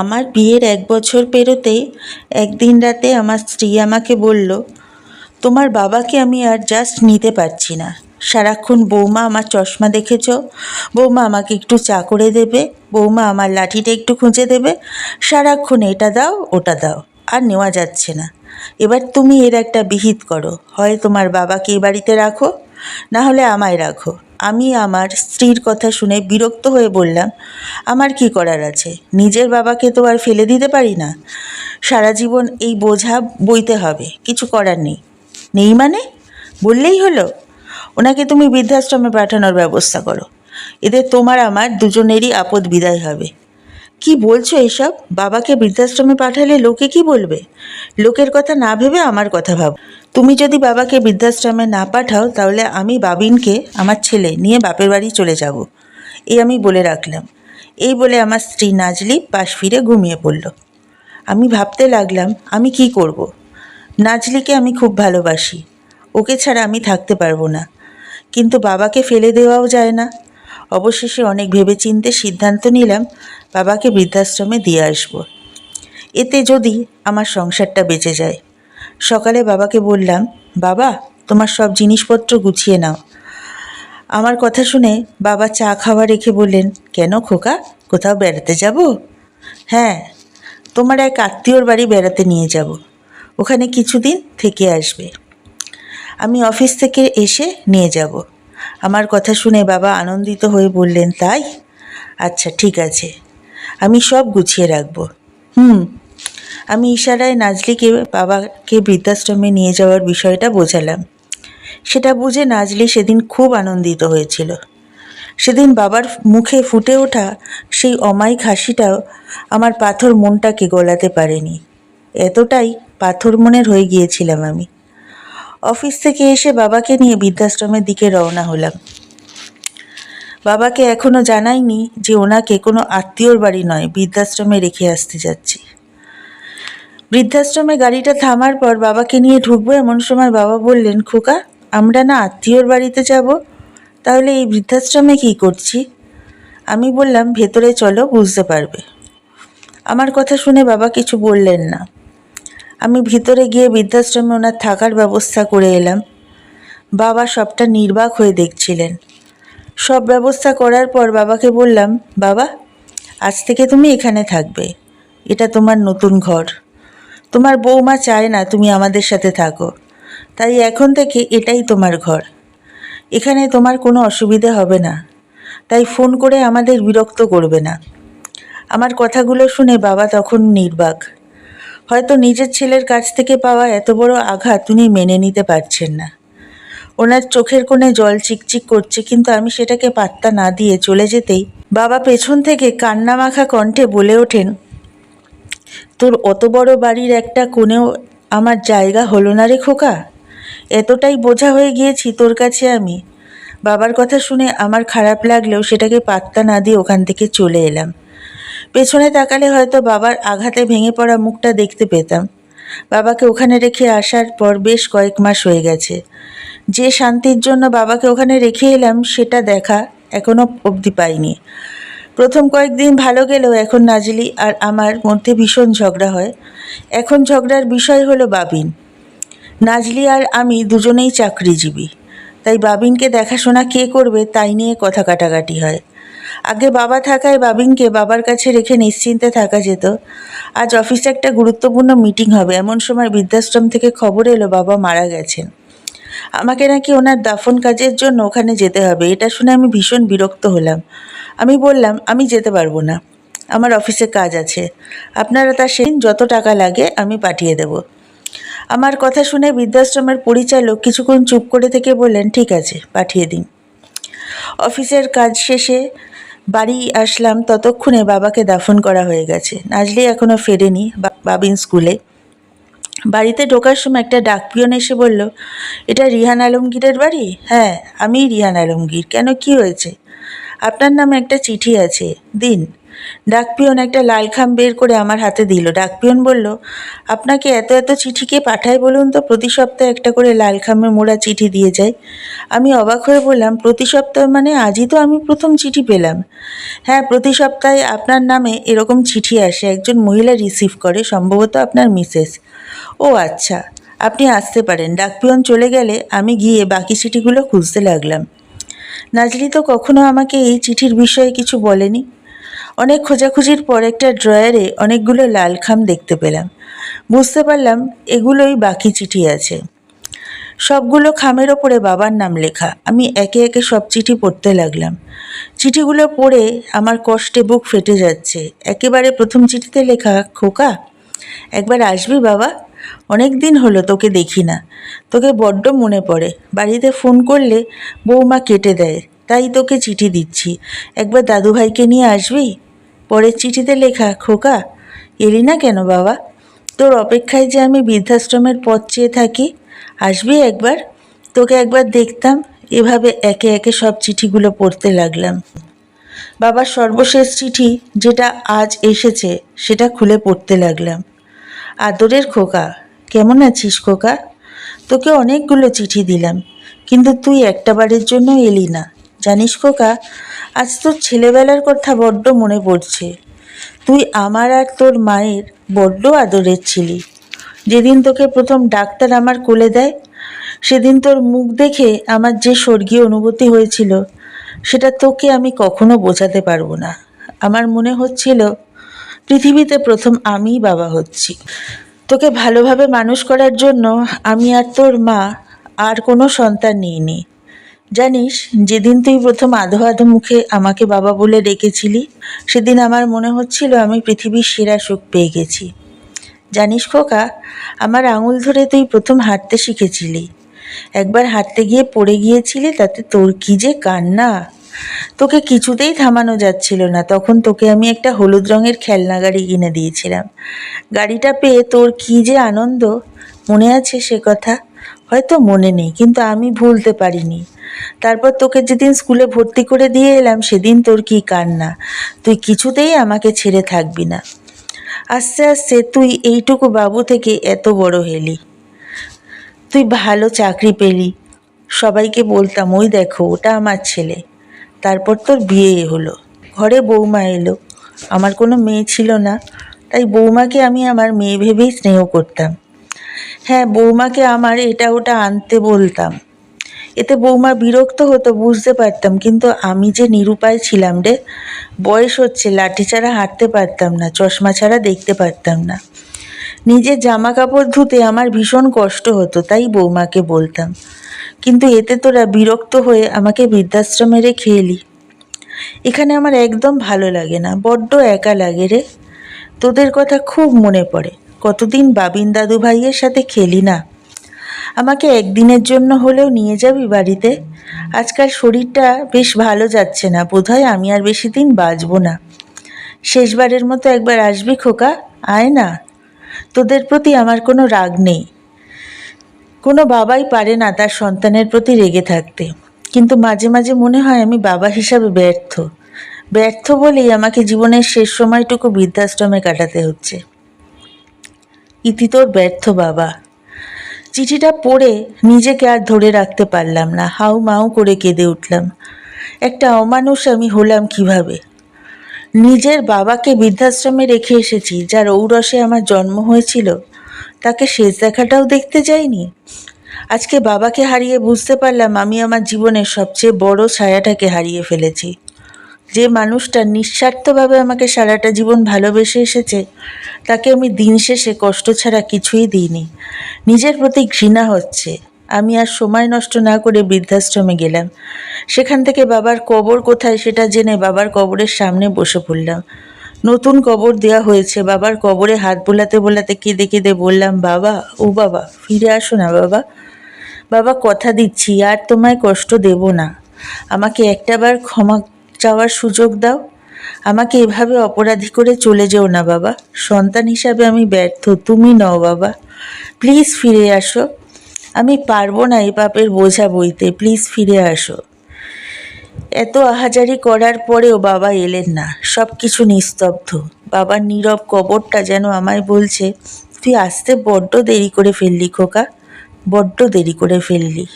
আমার বিয়ের এক বছর পেরোতেই একদিন রাতে আমার স্ত্রী আমাকে বলল, তোমার বাবাকে আমি আর জাস্ট নিতে পারছি না। সারাক্ষণ বৌমা আমার চশমা দেখেছ, বৌমা আমাকে একটু চা করে দেবে, বৌমা আমার লাঠিটা একটু খুঁজে দেবে, সারাক্ষণ এটা দাও, ওটা দাও, আর নেওয়া যাচ্ছে না। এবার তুমি এর একটা বিহিত করো, হয় তোমার বাবাকে এ বাড়িতে রাখো, না হলে আমায় রাখো। আমি আমার স্ত্রীর কথা শুনে বিরক্ত হয়ে বললাম, আমার কি করার আছে? নিজের বাবাকে তো আর ফেলে দিতে পারি না। সারা জীবন এই বোঝা বইতে হবে, কিছু করার নেই। নেই মানে? বললেই হলো। ওনাকে তুমি বৃদ্ধাশ্রমে পাঠানোর ব্যবস্থা করো। এদের তোমার আমার দুজনেরই আপদ বিদায় হবে। কি বলছো এসব? বাবাকে বৃদ্ধাশ্রমে পাঠালে লোকে কি বলবে? লোকের কথা না ভেবে আমার কথা ভাব। তুমি যদি বাবাকে বৃদ্ধাশ্রমে না পাঠাও, তাহলে আমি বাবিনকে, আমার ছেলে, নিয়ে বাপের বাড়ি চলে যাব। এই আমি বলে রাখলাম। এই বলে আমার স্ত্রী নাজলি পাশ ফিরে ঘুমিয়ে পড়ল। আমি ভাবতে লাগলাম, আমি কি করব। নাজলিকে আমি খুব ভালোবাসি। ওকে ছাড়া আমি থাকতে পারব না। কিন্তু বাবাকে ফেলে দেওয়াও যায় না। অবশেষে অনেক ভেবেচিন্তে সিদ্ধান্ত নিলাম বাবাকে বৃদ্ধাশ্রমে দিয়ে আসব। এতে যদি আমার সংসারটা বেঁচে যায়। সকালে বাবাকে বললাম, বাবা, তোমার সব জিনিসপত্র গুছিয়ে নাও। আমার কথা শুনে বাবা চা খাওয়া রেখে বললেন, কেন খোকা, কোথাও বেড়াতে যাব? হ্যাঁ তোমার এক আত্মীয়র বাড়ি বেড়াতে নিয়ে যাব। ওখানে কিছুদিন থেকে আসবে। আমি অফিস থেকে এসে নিয়ে যাব। আমার কথা শুনে বাবা আনন্দিত হয়ে বললেন, তাই? আচ্ছা ঠিক আছে। আমি সব গুছিয়ে রাখব। হুম, আমি ইশারায় নাজলিকে, বাবাকে বৃদ্ধাশ্রমে নিয়ে যাওয়ার বিষয়টা বোঝালাম। সেটা বুঝে নাজলি সেদিন খুব আনন্দিত হয়েছিল। সেদিন বাবার মুখে ফুটে ওঠা সেই অমায়িক হাসিটাও আমার পাথর মনটাকে গলাতে পারেনি। এতটাই পাথর মনের হয়ে গিয়েছিলাম আমি। অফিস থেকে এসে বাবাকে নিয়ে বৃদ্ধাশ্রমের দিকে রওনা হলাম। বাবাকে এখনও জানাইনি যে ওনাকে কোনো আত্মীয়র বাড়ি নয়, বৃদ্ধাশ্রমে রেখে আসতে যাচ্ছি। বৃদ্ধাশ্রমে গাড়িটা থামার পর বাবাকে নিয়ে ঢুকবো এমন সময় বাবা বললেন, খোকা, আমরা না আত্মীয়র বাড়িতে যাব? তাহলে এই বৃদ্ধাশ্রমে কী করছি? আমি বললাম, ভেতরে চলো, বুঝতে পারবে। আমার কথা শুনে বাবা কিছু বললেন না। আমি ভিতরে গিয়ে বৃদ্ধাশ্রমে ওনার থাকার ব্যবস্থা করে এলাম। বাবা সবটা নির্বাক হয়ে দেখছিলেন। সব ব্যবস্থা করার পর বাবাকে বললাম, বাবা, আজ থেকে তুমি এখানে থাকবে। এটা তোমার নতুন ঘর। তোমার বৌমা চায় না তুমি আমাদের সাথে থাকো। তাই এখন থেকে এটাই তোমার ঘর। এখানে তোমার কোনো অসুবিধে হবে না। তাই ফোন করে আমাদের বিরক্ত করবে না। আমার কথাগুলো শুনে বাবা তখন নির্বাক। হয়তো নিজের ছেলের কাছ থেকে পাওয়া এত বড় আঘাত উনি মেনে নিতে পারছেন না। ওনার চোখের কোণে জল চিকচিক করছে, কিন্তু আমি সেটাকে পাত্তা না দিয়ে চলে যেতেই বাবা পেছন থেকে কান্না মাখা কণ্ঠে বলে ওঠেন, তোর অত বড় বাড়ির একটা কোণেও আমার জায়গা হলো না রে খোকা। এতটাই বোঝা হয়ে গিয়েছি তোর কাছে আমি। বাবার কথা শুনে আমার খারাপ লাগলেও সেটাকে পাত্তা না দিয়ে ওখান থেকে চলে এলাম। পেছনে তাকালে হয়তো বাবার আঘাতে ভেঙে পড়া মুখটা দেখতে পেতাম। বাবাকে ওখানে রেখে আসার পর বেশ কয়েক মাস হয়ে গেছে। যে শান্তির জন্য বাবাকে ওখানে রেখে এলাম, সেটা দেখা এখনও অবধি পাইনি। প্রথম কয়েকদিন ভালো গেলেও এখন নাজলি আর আমার মধ্যে ভীষণ ঝগড়া হয়। এখন ঝগড়ার বিষয় হলো বাবিন। নাজলি আর আমি দুজনেই চাকরিজীবী। তাই বাবিনকে দেখাশোনা কে করবে তাই নিয়ে কথা কাটাকাটি হয়। আগে বাবা থাকায় বাবিনকে বাবার কাছে রেখে নিশ্চিন্তে থাকা যেত। আজ অফিসে একটা গুরুত্বপূর্ণ মিটিং হবে। এমন সময় বৃদ্ধাশ্রম থেকে খবর এলো, বাবা মারা গেছেন। আমাকে নাকি ওনার দাফন কাজের জন্য ওখানে যেতে হবে। এটা শুনে আমি ভীষণ বিরক্ত হলাম। আমি বললাম, আমি যেতে পারব না। আমার অফিসে কাজ আছে। আপনারা তা সেদিন যত টাকা লাগে আমি পাঠিয়ে দেব। আমার কথা শুনে বৃদ্ধাশ্রমের পরিচালক কিছুক্ষণ চুপ করে থেকে বললেন, ঠিক আছে, পাঠিয়ে দিন। অফিসের কাজ শেষে বাড়ি আসলাম ততক্ষণে বাবাকে দাফন করা হয়ে গেছে। নাজলি এখনও ফেরেনি বাবিন স্কুলে। বাড়িতে ঢোকার সময় একটা ডাকপিয়ন এসে বলল, এটা রিহান আলমগীরের বাড়ি? হ্যাঁ আমি রিহান আলমগীর। কেন কি হয়েছে? আপনার নামে একটা চিঠি আছে। দিন। ডাকপিয়ন একটা লাল খাম বের করে আমার হাতে দিল। ডাকপিয়ন বলল, আপনাকে এত এত চিঠি কে পাঠায় বলুন তো? প্রতি সপ্তাহে একটা করে লাল খামে মোড়া চিঠি দিয়ে যায়। আমি অবাক হয়ে বললাম, প্রতি সপ্তাহে মানে আজই তো আমি প্রথম চিঠি পেলাম? হ্যাঁ প্রতি সপ্তাহে আপনার নামে এরকম চিঠি আসে, একজন মহিলা রিসিভ করে, সম্ভবত আপনার মিসেস। ও আচ্ছা আপনি আসতে পারেন। ডাকপিয়ন চলে গেলে আমি গিয়ে বাকি চিঠিগুলো খুঁজতে লাগলাম। নাজলি তো কখনো আমাকে এই চিঠির বিষয়ে কিছু বলেনি। অনেক খোঁজাখুঁজির পর একটা ড্রয়ারে অনেকগুলো লাল খাম দেখতে পেলাম। বুঝতে পারলাম এগুলোই বাকি চিঠি আছে। সবগুলো খামের ওপরে বাবার নাম লেখা। আমি একে একে সব চিঠি পড়তে লাগলাম। চিঠিগুলো পড়ে আমার কষ্টে বুক ফেটে যাচ্ছে। একেবারে প্রথম চিঠিতে লেখা, খোকা, একবার আসবি বাবা? অনেক দিন হলো তোকে দেখি না। তোকে বড্ড মনে পড়ে। বাড়িতে ফোন করলে বৌমা কেটে দেয়। তাই তোকে চিঠি দিচ্ছি। একবার দাদুভাইকে নিয়ে আসবি? পরের চিঠিতে লেখা, খোকা, এলি না কেন বাবা? তোর অপেক্ষায় যে আমি বৃদ্ধাশ্রমের পথ চেয়ে থাকি, আসবি একবার? তোকে একবার দেখতাম, এভাবে একে একে সব চিঠিগুলো পড়তে লাগলাম। বাবার সর্বশেষ চিঠি যেটা আজ এসেছে, সেটা খুলে পড়তে লাগলাম। আদরের খোকা, কেমন আছিস খোকা? তোকে অনেকগুলো চিঠি দিলাম, কিন্তু তুই একটা বারের জন্য এলি না। জানিস খোকা আজ তোর ছেলেবেলার কথা বড্ড মনে পড়ছে। তুই আমার আর তোর মায়ের বড্ড আদরের ছিলি। যেদিন তোকে প্রথম ডাক্তার আমার কোলে দেয়, সেদিন তোর মুখ দেখে আমার যে স্বর্গীয় অনুভূতি হয়েছিল, সেটা তোকে আমি কখনো বোঝাতে পারব না। আমার মনে হচ্ছিল, পৃথিবীতে প্রথম আমিই বাবা হচ্ছি। তোকে ভালোভাবে মানুষ করার জন্য আমি আর তোর মা আর কোনো সন্তান নিইনি। জানিস, যেদিন তুই প্রথম আধো আধো মুখে আমাকে বাবা বলে ডেকেছিলি, সেদিন আমার মনে হচ্ছিল আমি পৃথিবীর সেরা সুখ পেয়ে গেছি। জানিস খোকা, আমার আঙুল ধরে তুই প্রথম হাঁটতে শিখেছিলি। একবার হাঁটতে গিয়ে পড়ে গিয়েছিলি, তাতে তোর কি যে কান্না। তোকে কিছুতেই থামানো যাচ্ছিল না, তখন তোকে আমি একটা হলুদ রঙের খেলনা গাড়ি কিনে দিয়েছিলাম। গাড়িটা পেয়ে তোর কি যে আনন্দ, মনে আছে সে কথা? হয়তো মনে নেই, কিন্তু আমি ভুলতে পারিনি। তারপর তোকে যেদিন স্কুলে ভর্তি করে দিয়ে এলাম, সেদিন তোর কি কান্না? তুই কিছুতেই আমাকে ছেড়ে থাকবি না। আস্তে আস্তে তুই এইটুকু বাবু থেকে এত বড় হেলি। তুই ভালো চাকরি পেলি। সবাইকে বলতাম, ওই দেখো, ওটা আমার ছেলে। তারপর তোর বিয়ে হলো। ঘরে বৌমা এলো। আমার কোনো মেয়ে ছিল না, তাই বৌমাকে আমি আমার মেয়ে ভেবেই স্নেহ করতাম। হ্যাঁ বৌমাকে আমার এটা ওটা আনতে বলতাম। এতে বৌমা বিরক্ত হতো, বুঝতে পারতাম, কিন্তু আমি যে নিরুপায় ছিলাম রে, বয়স হচ্ছে, লাঠি ছাড়া হাঁটতে পারতাম না, চশমা ছাড়া দেখতে পারতাম না। নিজের জামা কাপড় ধুতে আমার ভীষণ কষ্ট হতো, তাই বৌমাকে বলতাম। কিন্তু এতে তোরা বিরক্ত হয়ে আমাকে বৃদ্ধাশ্রমে রেখে এলি। এখানে আমার একদম ভালো লাগে না, বড্ড একা লাগে রে। তোদের কথা খুব মনে পড়ে। কতদিন বাবিন দাদু ভাইয়ের সাথে খেলি না? আমাকে একদিনের জন্য হলেও নিয়ে যাবি বাড়িতে? আজকাল শরীরটা বেশ ভালো যাচ্ছে না, বোধহয় আমি আর বেশি দিন বাঁচবো না। শেষবারের মতো একবার আসবি খোকা, আয় না। তোদের প্রতি আমার কোনো রাগ নেই। কোনো বাবাই পারে না তার সন্তানের প্রতি রেগে থাকতে। কিন্তু মাঝে মাঝে মনে হয় আমি বাবা হিসাবে ব্যর্থ। ব্যর্থ বলেই আমাকে জীবনের শেষ সময়টুকু বৃদ্ধাশ্রমে কাটাতে হচ্ছে। ইতি তোর ব্যর্থ বাবা। চিঠিটা পড়ে নিজেকে আর ধরে রাখতে পারলাম না, হাউ মাউ করে কেঁদে উঠলাম। একটা অমানুষ আমি হলাম কীভাবে? নিজের বাবাকে বৃদ্ধাশ্রমে রেখে এসেছি, যার ঔরসে আমার জন্ম হয়েছিল, তাকে শেষ দেখাটাও দেখতে যাইনি। আজকে বাবাকে হারিয়ে বুঝতে পারলাম আমি আমার জীবনের সবচেয়ে বড় ছায়াটাকে হারিয়ে ফেলেছি। যে মানুষটা নিঃস্বার্থভাবে আমাকে সারাটা জীবন ভালোবেসে এসেছে, তাকে আমি দিন শেষে কষ্ট ছাড়া কিছুই দিইনি। নিজের প্রতি ঘৃণা হচ্ছে। আমি আর সময় নষ্ট না করে বৃদ্ধাশ্রমে গেলাম। সেখান থেকে বাবার কবর কোথায় সেটা জেনে বাবার কবরের সামনে বসে পড়লাম। নতুন কবর দেওয়া হয়েছে। বাবার কবরে হাত বোলাতে বোলাতে কেঁদে কেঁদে বললাম, বাবা, ও বাবা, ফিরে আসো না বাবা। বাবা, কথা দিচ্ছি, আর তোমায় কষ্ট দেব না। আমাকে একটাবার ক্ষমা চাওয়ার সুযোগ দাও। আমাকে এভাবে অপরাধী করে চলে যেও না বাবা। সন্তান হিসাবে আমি ব্যর্থ, তুমি নও বাবা। প্লিজ ফিরে আসো। আমি পারব না এই পাপের বোঝা বইতে, প্লিজ ফিরে আসো। এত আহাজারি করার পরেও বাবা এলেন না। সব কিছু নিস্তব্ধ। বাবার নীরব কবরটা যেন আমায় বলছে, তুই আসতে বড্ড দেরি করে ফেললি খোকা, বড্ড দেরি করে ফেললি।